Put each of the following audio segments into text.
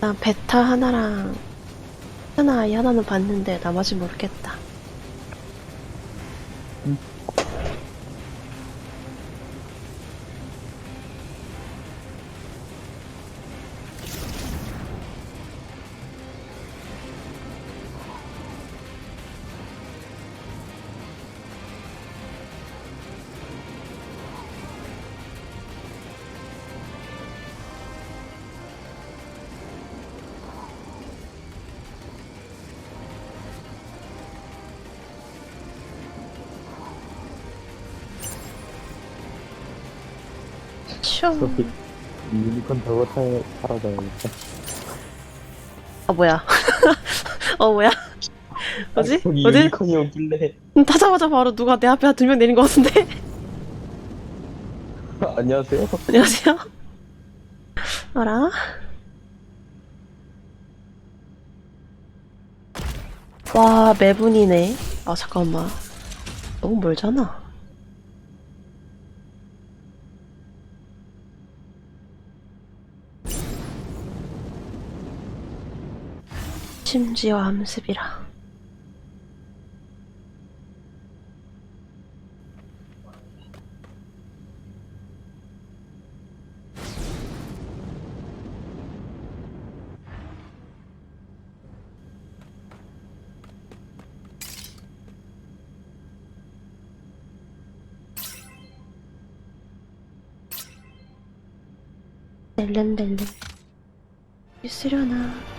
난 베타 하나랑 하나 아이 하나는 봤는데 나머지 모르겠다. 슈. 저기 유니콘 타고 살아다니겠다. 아 뭐야? 어 뭐야? 뭐지? 거기 뭐지? 유니콘이 오길래 음, 타자마자 바로 누가 내 앞에 두 명 내린 것 같은데? 안녕하세요. 안녕하세요. 어라? 와 매분이네. 아 잠깐만. 너무 멀잖아. 심지어 암습이라. 델렌델렌. 있으려나?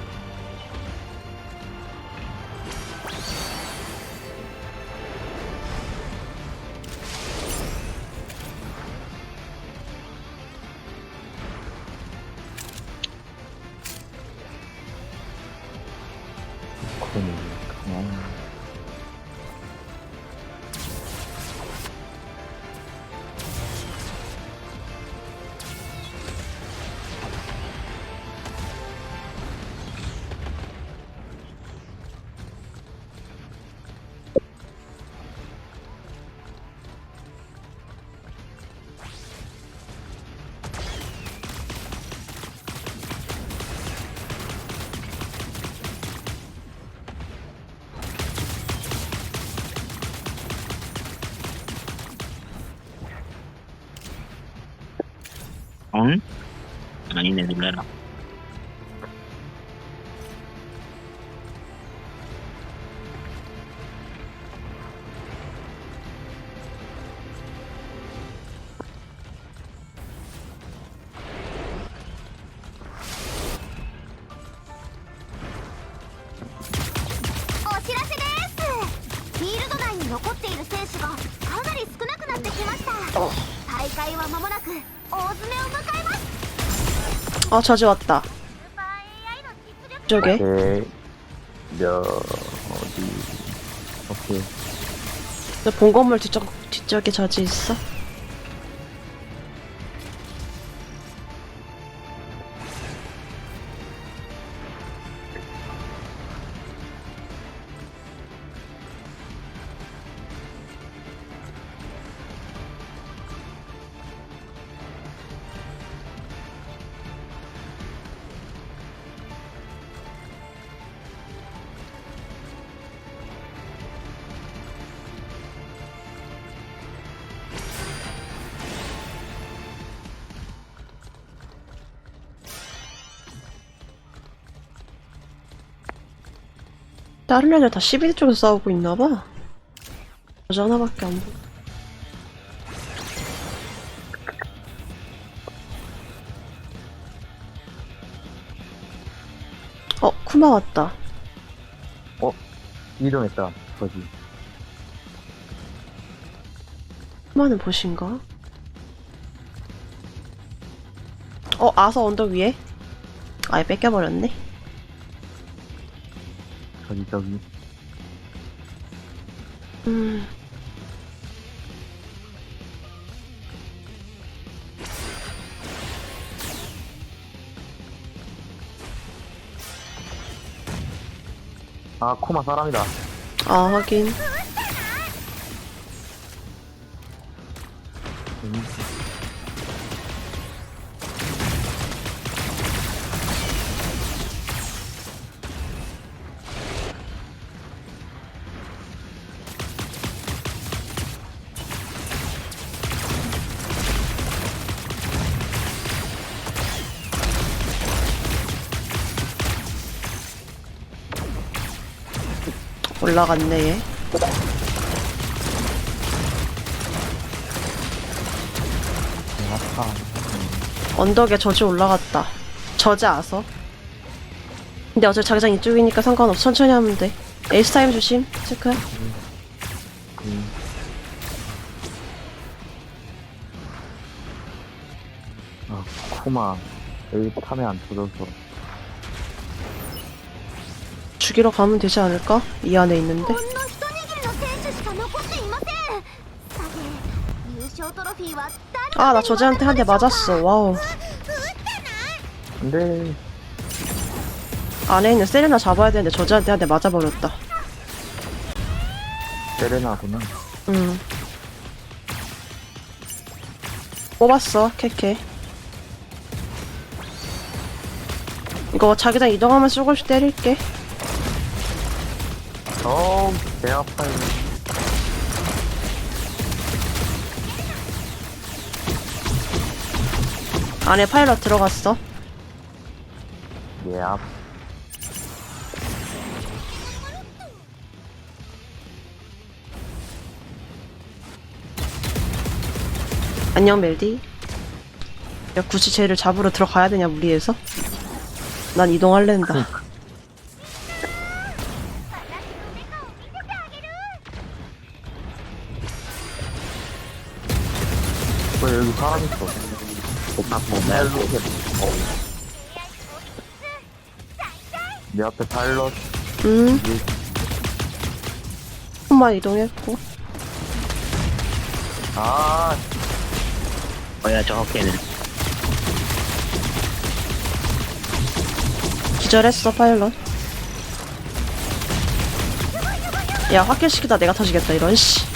응? 아 con la línea de 内に残っている選手がかなり少なくなってきました。大会はまもなく。 아 저지 왔다 저게 오케이. 몇, 어디. 오케이. 본 건물 뒤쪽 뒤쪽에 저지 있어 다른 애들 다 12대 쪽에서 싸우고 있나봐. 저 하나밖에 안 보여. 어, 쿠마 왔다. 이동했다. 저기. 쿠마는 보신가? 어, 아서 언덕 위에? 아예 뺏겨버렸네. 저기 저기. 음. 아 코마 사람이다. 아, 하긴. 재밌어. 올라갔네 얘. 아파. 언덕에 저지 올라갔다. 저지 아서. 근데 어차피 자기장 이쪽이니까 상관없어. 천천히 하면 돼. 에이스 타임 조심. 체크. 음. 아, 코마. 여기 탐에 안 터져서. 죽이러 가면 되지 않을까? 이 안에 있는데. ほんの一握りの選手しか残っていませんさて優勝トロフィーは誰 아, 나 저지한테 한 대 맞았어. 와우. 안 돼. 안에 있는 세레나 잡아야 되는데 저지한테 한 대 맞아버렸다. 세레나구나. 음. 뽑았어, 캐캐. 이거 자기장 이동하면 쏘고씩 때릴게. 어우, 배 아파요. 안에 파일럿 들어갔어. 예, 앞. 안녕, 멜디. 야, 굳이 쟤를 잡으러 들어가야 되냐, 무리해서? 난 이동할랜다. 여기 사람 있어? 오빠 보면 내 앞에 파일럿. 음, 한번 이동했고. 아, 뭐야 저 어깨는 기절했어, 파일럿. 야, 확킬시키다 내가 터지겠다, 이런, 씨.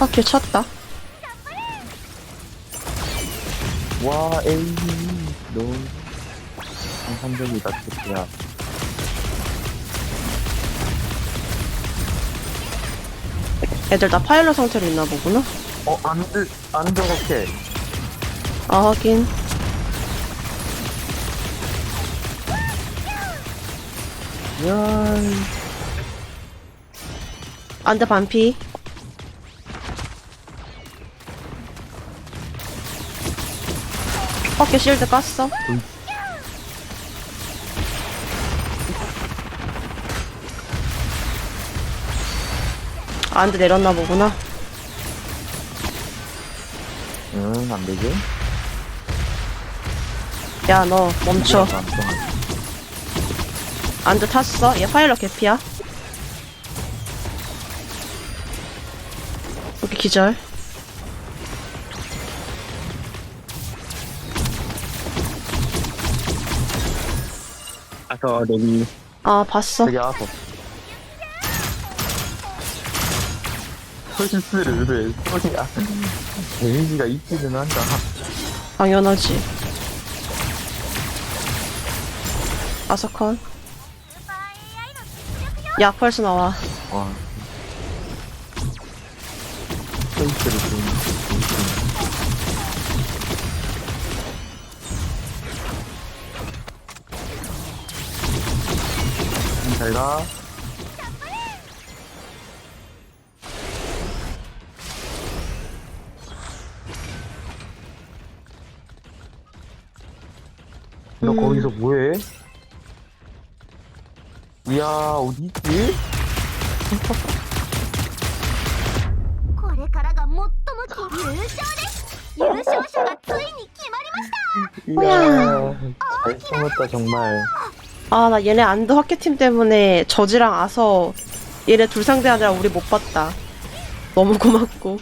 확킬 쳤다. 와, 에이, 너. 상상적이다, 진짜. 애들 다 파일럿 상태로 있나 보구나. 어, 안 들, 안 저렇게. 아, 확인. 야, 안돼 반피. 어깨 실드 깠어. 아, 안돼 내렸나 보구나. 응, 안 되지? 야 너 멈춰. 안 통하지. 안돼 탔어. 얘 파일럿 개피야. 여기 기절. 가서 내기 아 봤어. 저기 와서. 소시스를 왜 소리야? 데미지가 있기는 한다. 당연하지. 아서컨. 야 펄스 나와. 와. 소시스를 좀. 잘 가. 너 음. 거기서 뭐해? 이야 어디 있지? これからが最も優勝です優勝者がついに決まりました 이야 잘 숨었다 정말 아 나 얘네 안드 화케팀 때문에 저지랑 아서 얘네 둘 상대하느라 우리 못 봤다. 너무 고맙고.